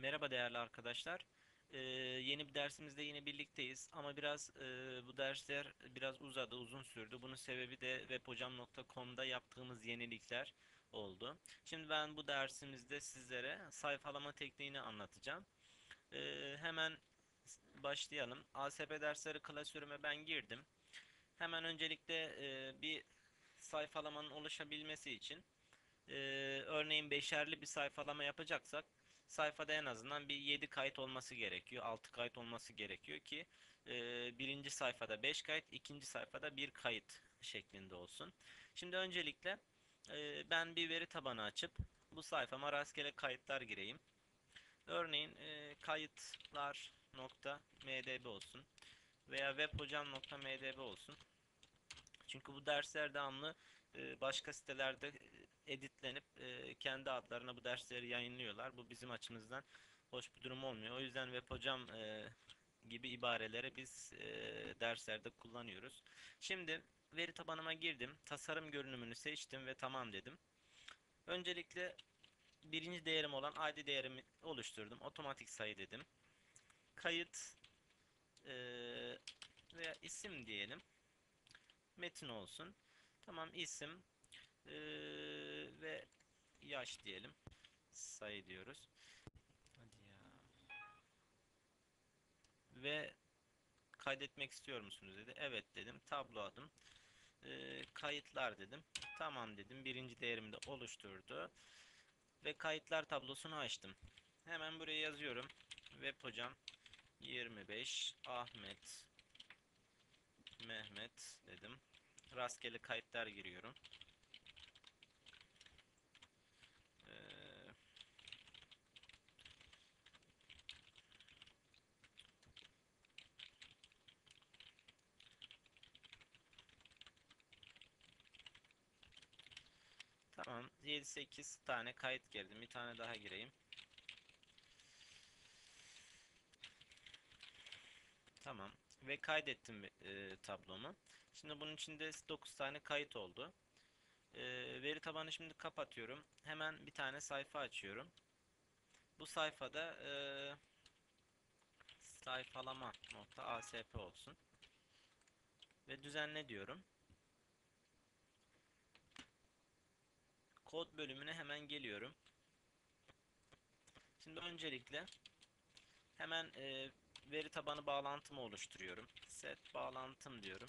Merhaba değerli arkadaşlar. Ee, yeni bir dersimizde yine birlikteyiz ama biraz e, bu dersler biraz uzadı, uzun sürdü. Bunun sebebi de webhocam.com'da yaptığımız yenilikler oldu. Şimdi ben bu dersimizde sizlere sayfalama tekniğini anlatacağım. Ee, hemen başlayalım. ASP dersleri klasörüme ben girdim. Hemen öncelikle e, bir sayfalamanın oluşabilmesi için e, örneğin beşerli bir sayfalama yapacaksak sayfada en azından bir 7 kayıt olması gerekiyor. 6 kayıt olması gerekiyor ki e, birinci sayfada 5 kayıt, ikinci sayfada 1 kayıt şeklinde olsun. Şimdi öncelikle e, ben bir veri tabanı açıp bu sayfama rastgele kayıtlar gireyim. Örneğin e, kayıtlar.mdb olsun veya webhocam.mdb olsun. Çünkü bu dersler devamlı e, başka sitelerde editlenip e, kendi adlarına bu dersleri yayınlıyorlar. Bu bizim açımızdan hoş bir durum olmuyor. O yüzden web hocam e, gibi ibareleri biz e, derslerde kullanıyoruz. Şimdi veri tabanıma girdim. Tasarım görünümünü seçtim ve tamam dedim. Öncelikle birinci değerim olan ID değerimi oluşturdum. Otomatik sayı dedim. Kayıt e, veya isim diyelim. Metin olsun. Tamam isim ee, ve yaş diyelim. Sayı diyoruz. Hadi ya. Ve kaydetmek istiyor musunuz dedi. Evet dedim. Tablo adım. Ee, kayıtlar dedim. Tamam dedim. Birinci değerimi de oluşturdu. Ve kayıtlar tablosunu açtım. Hemen buraya yazıyorum. Web hocam 25 Ahmet Mehmet dedim. Rastgele kayıtlar giriyorum. Ee, Tamam. 7-8 tane kayıt girdim. Bir tane daha gireyim. Tamam. Ve kaydettim e, tablomu. Şimdi bunun içinde 9 tane kayıt oldu. E, veri tabanı şimdi kapatıyorum. Hemen bir tane sayfa açıyorum. Bu sayfada e, sayfalama asp olsun. Ve düzenle diyorum. Kod bölümüne hemen geliyorum. Şimdi öncelikle hemen e, veri tabanı bağlantımı oluşturuyorum. Set bağlantım diyorum.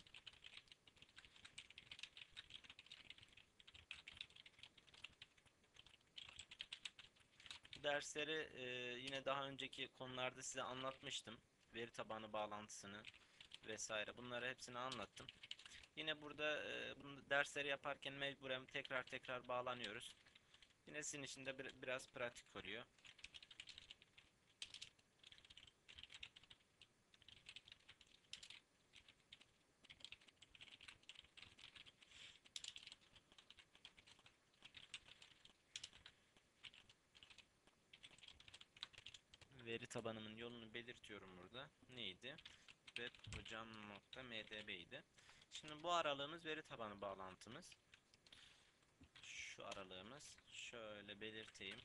dersleri e, yine daha önceki konularda size anlatmıştım. Veri tabanı bağlantısını vesaire bunları hepsini anlattım. Yine burada e, bunu dersleri yaparken mecburen tekrar tekrar bağlanıyoruz. Yine sizin için de bir, biraz pratik oluyor. veri tabanımın yolunu belirtiyorum burada. Neydi? webhocam.mdb idi. Şimdi bu aralığımız veri tabanı bağlantımız. Şu aralığımız şöyle belirteyim.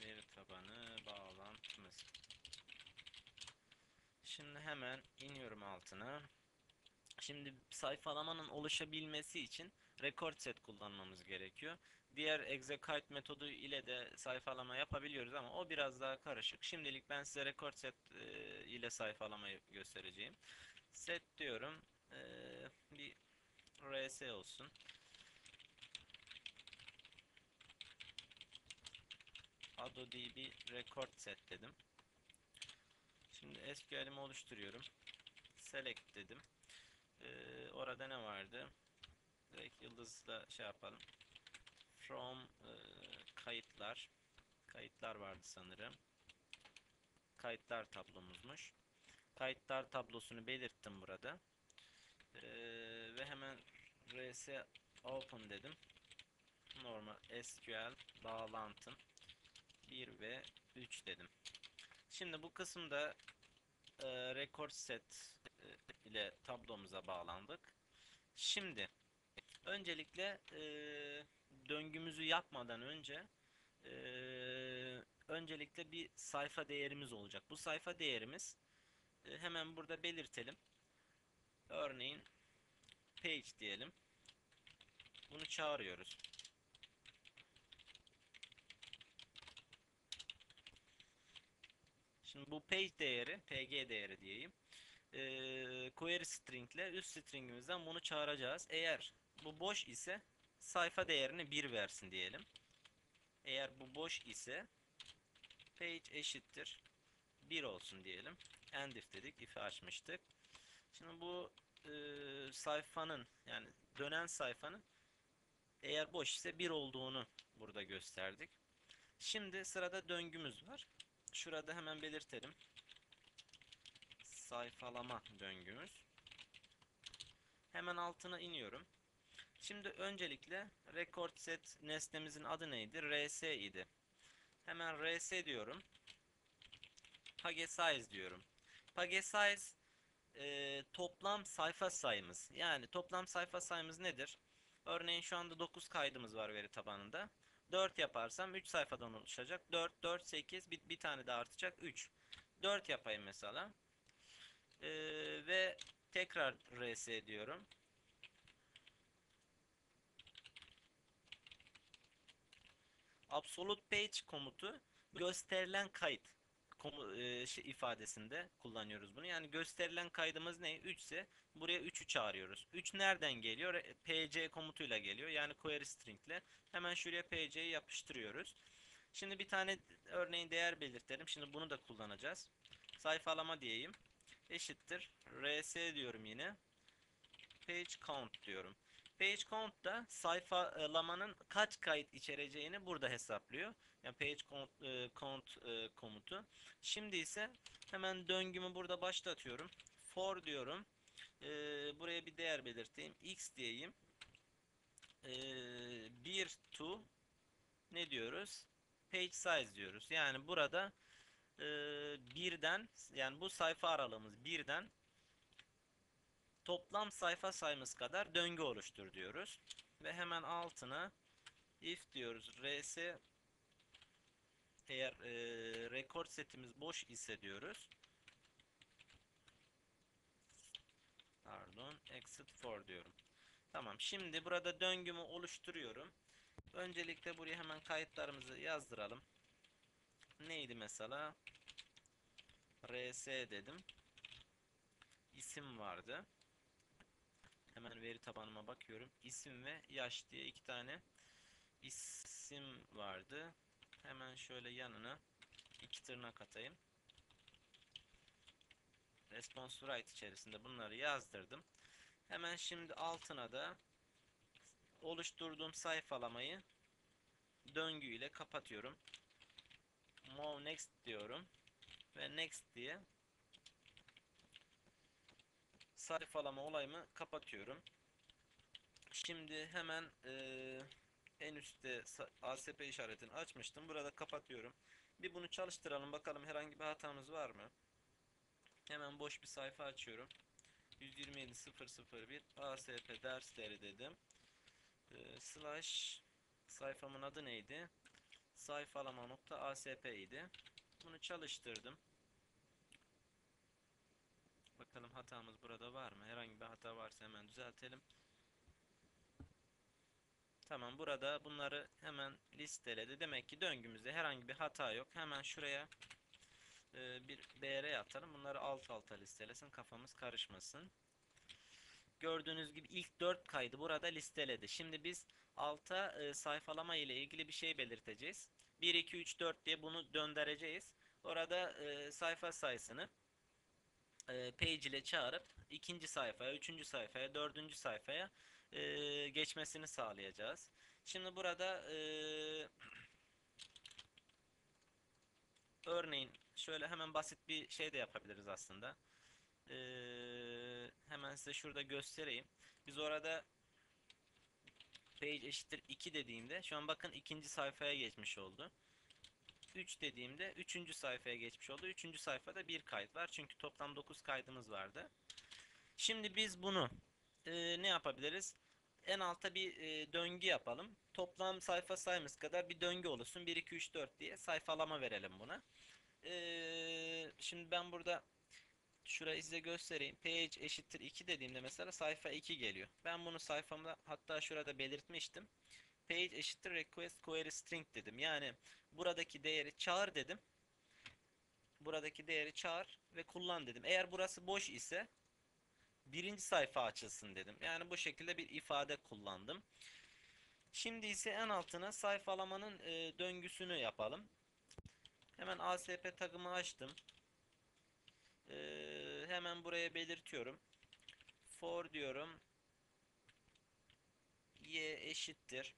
Veri tabanı bağlantımız. Şimdi hemen iniyorum altına. Şimdi sayfalamanın oluşabilmesi için record set kullanmamız gerekiyor. Diğer execute metodu ile de sayfalama yapabiliyoruz ama o biraz daha karışık. Şimdilik ben size record set e, ile sayfalamayı göstereceğim. Set diyorum. Bir rs olsun. AdoDB record set dedim. Şimdi SQL'imi oluşturuyorum. Select dedim. Ee, orada ne vardı? Direkt yıldızla şey yapalım. From e, kayıtlar. Kayıtlar vardı sanırım. Kayıtlar tablomuzmuş. Kayıtlar tablosunu belirttim burada. Ee, ve hemen rs open dedim. Normal SQL bağlantım 1 ve 3 dedim. Şimdi bu kısımda e, record set ile tablomuza bağlandık. Şimdi öncelikle e, döngümüzü yapmadan önce e, öncelikle bir sayfa değerimiz olacak. Bu sayfa değerimiz e, hemen burada belirtelim. Örneğin page diyelim. Bunu çağırıyoruz. Şimdi bu page değeri, pg değeri diyeyim. Ee, query string ile üst stringimizden bunu çağıracağız. Eğer bu boş ise sayfa değerini 1 versin diyelim. Eğer bu boş ise page eşittir 1 olsun diyelim. End if dedik, if'i açmıştık. Şimdi bu e, sayfanın yani dönen sayfanın eğer boş ise 1 olduğunu burada gösterdik. Şimdi sırada döngümüz var. Şurada hemen belirtelim. Sayfalama döngümüz. Hemen altına iniyorum. Şimdi öncelikle record set nesnemizin adı neydi? rs idi. Hemen rs diyorum. Page size diyorum. Page size e, toplam sayfa sayımız. Yani toplam sayfa sayımız nedir? Örneğin şu anda 9 kaydımız var veri tabanında. 4 yaparsam 3 sayfadan oluşacak. 4, 4, 8 bir, bir tane de artacak 3. 4 yapayım mesela. Ee, ve tekrar rs diyorum. Absolute page komutu gösterilen kayıt komu, e, şey, ifadesinde kullanıyoruz bunu. Yani gösterilen kaydımız ne? 3 ise buraya 3'ü çağırıyoruz. 3 nereden geliyor? E, pc komutuyla geliyor. Yani query string ile. Hemen şuraya pc'yi yapıştırıyoruz. Şimdi bir tane örneğin değer belirtelim. Şimdi bunu da kullanacağız. Sayfalama diyeyim. Eşittir. rs diyorum yine. Page count diyorum. Page count da sayfalamanın kaç kayıt içereceğini burada hesaplıyor. Yani page count, e, e, komutu. Şimdi ise hemen döngümü burada başlatıyorum. For diyorum. E, buraya bir değer belirteyim. X diyeyim. E, 1 to ne diyoruz? Page size diyoruz. Yani burada birden yani bu sayfa aralığımız birden toplam sayfa sayımız kadar döngü oluştur diyoruz. Ve hemen altına if diyoruz. rs eğer e, rekord setimiz boş ise diyoruz. Pardon, exit for diyorum. Tamam, şimdi burada döngümü oluşturuyorum. Öncelikle buraya hemen kayıtlarımızı yazdıralım. Neydi mesela? rs dedim. İsim vardı. Hemen veri tabanıma bakıyorum. İsim ve yaş diye iki tane isim vardı. Hemen şöyle yanına iki tırnak atayım. Response write içerisinde bunları yazdırdım. Hemen şimdi altına da oluşturduğum sayfalamayı döngü ile kapatıyorum. Move next diyorum ve next diye sayfalama olayımı kapatıyorum. Şimdi hemen e, en üstte ASP işaretini açmıştım. Burada kapatıyorum. Bir bunu çalıştıralım bakalım herhangi bir hatamız var mı? Hemen boş bir sayfa açıyorum. 127.001 ASP dersleri dedim. E, slash sayfamın adı neydi? Sayfalama.asp idi. Bunu çalıştırdım. Bakalım hatamız burada var mı? Herhangi bir hata varsa hemen düzeltelim. Tamam burada bunları hemen listeledi. Demek ki döngümüzde herhangi bir hata yok. Hemen şuraya e, bir BR atalım. Bunları alt alta listelesin. Kafamız karışmasın. Gördüğünüz gibi ilk 4 kaydı burada listeledi. Şimdi biz alta e, sayfalama ile ilgili bir şey belirteceğiz. 1, 2, 3, 4 diye bunu döndüreceğiz. Orada e, sayfa sayısını e, page ile çağırıp ikinci sayfaya, üçüncü sayfaya, dördüncü sayfaya e, geçmesini sağlayacağız. Şimdi burada e, örneğin şöyle hemen basit bir şey de yapabiliriz aslında. E, hemen size şurada göstereyim. Biz orada page eşittir 2 dediğimde şu an bakın ikinci sayfaya geçmiş oldu. 3 dediğimde 3. sayfaya geçmiş oldu. 3. sayfada bir kayıt var. Çünkü toplam 9 kaydımız vardı. Şimdi biz bunu e, ne yapabiliriz? en alta bir e, döngü yapalım. Toplam sayfa sayımız kadar bir döngü oluşsun. 1, 2, 3, 4 diye sayfalama verelim buna. Ee, şimdi ben burada şurayı size göstereyim. Page eşittir 2 dediğimde mesela sayfa 2 geliyor. Ben bunu sayfamda hatta şurada belirtmiştim. Page eşittir request query string dedim. Yani buradaki değeri çağır dedim. Buradaki değeri çağır ve kullan dedim. Eğer burası boş ise birinci sayfa açılsın dedim. Yani bu şekilde bir ifade kullandım. Şimdi ise en altına sayfalamanın e, döngüsünü yapalım. Hemen ASP tagımı açtım. Ee, hemen buraya belirtiyorum. For diyorum. Y eşittir.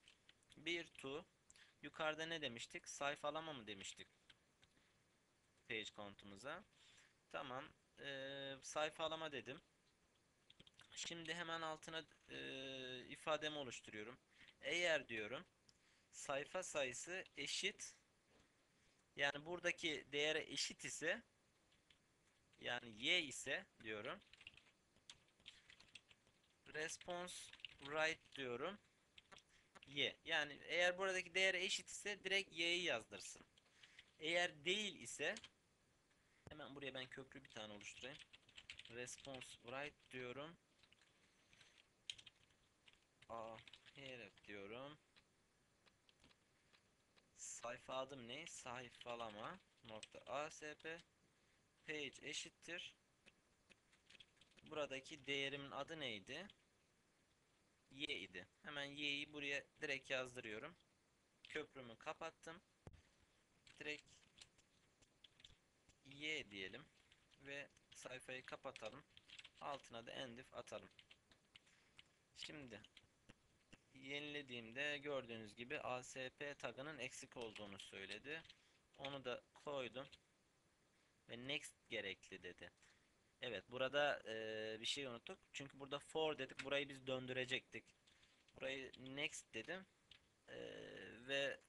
1 to. Yukarıda ne demiştik? Sayfalama mı demiştik? Page count'umuza. Tamam. Ee, sayfalama dedim. Şimdi hemen altına e, ifademi oluşturuyorum. Eğer diyorum sayfa sayısı eşit yani buradaki değere eşit ise yani y ise diyorum response right diyorum y yani eğer buradaki değere eşit ise direkt y'yi yazdırsın. Eğer değil ise hemen buraya ben köprü bir tane oluşturayım. Response right diyorum. A herif diyorum. Sayfa adım ne? Sayfalama nokta asp page eşittir. Buradaki değerimin adı neydi y idi hemen y'yi buraya direkt yazdırıyorum köprümü kapattım direkt y diyelim ve sayfayı kapatalım altına da endif atalım şimdi yenilediğimde gördüğünüz gibi ASP tagının eksik olduğunu söyledi. Onu da koydum. Ve next gerekli dedi. Evet burada e, bir şey unuttuk. Çünkü burada for dedik. Burayı biz döndürecektik. Burayı next dedim. E, ve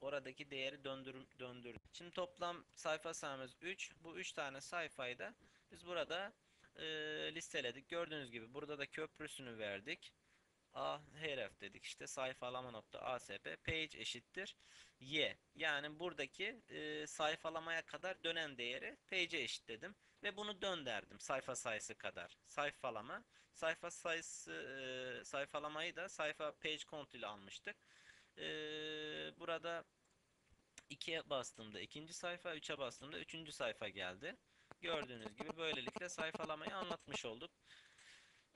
oradaki değeri döndür döndür. Şimdi toplam sayfa sayımız 3. Bu 3 tane sayfayı da biz burada e, listeledik. Gördüğünüz gibi burada da köprüsünü verdik a href dedik işte. Sayfalama nokta asp page eşittir y. Yani buradaki e, sayfalamaya kadar dönen değeri page'e eşitledim ve bunu dön derdim sayfa sayısı kadar. Sayfalama sayfa sayısı e, sayfalamayı da sayfa page count ile almıştık. E, burada 2'ye bastığımda ikinci sayfa 3'e bastığımda üçüncü sayfa geldi. Gördüğünüz gibi böylelikle sayfalamayı anlatmış olduk.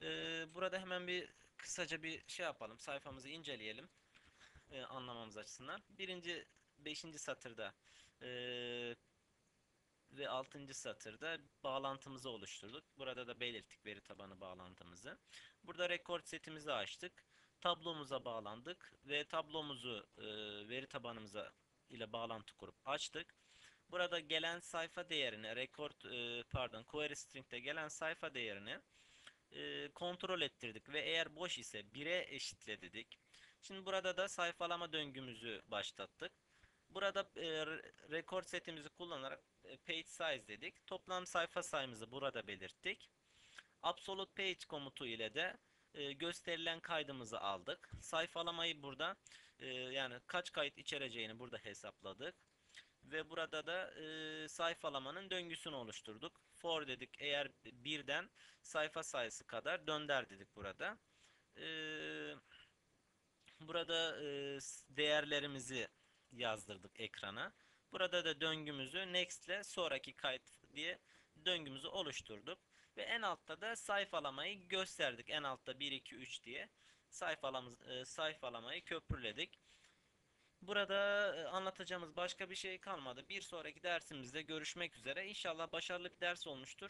Ee, burada hemen bir kısaca bir şey yapalım. Sayfamızı inceleyelim. e, anlamamız açısından. Birinci, beşinci satırda e, ve altıncı satırda bağlantımızı oluşturduk. Burada da belirttik veri tabanı bağlantımızı. Burada rekord setimizi açtık. Tablomuza bağlandık ve tablomuzu e, veri tabanımıza ile bağlantı kurup açtık. Burada gelen sayfa değerini, record e, pardon, query string'de gelen sayfa değerini e, kontrol ettirdik ve eğer boş ise 1'e eşitle dedik. Şimdi burada da sayfalama döngümüzü başlattık. Burada e, rekord setimizi kullanarak e, page size dedik. Toplam sayfa sayımızı burada belirttik. Absolute page komutu ile de e, gösterilen kaydımızı aldık. Sayfalamayı burada e, yani kaç kayıt içereceğini burada hesapladık. Ve burada da e, sayfalamanın döngüsünü oluşturduk. For dedik eğer birden sayfa sayısı kadar dönder dedik burada. E, burada e, değerlerimizi yazdırdık ekrana. Burada da döngümüzü next ile sonraki kayıt diye döngümüzü oluşturduk. Ve en altta da sayfalamayı gösterdik. En altta 1, 2, 3 diye sayfalamız, e, sayfalamayı köprüledik. Burada e, anlatacağımız başka bir şey kalmadı. Bir sonraki dersimizde görüşmek üzere. İnşallah başarılı bir ders olmuştur.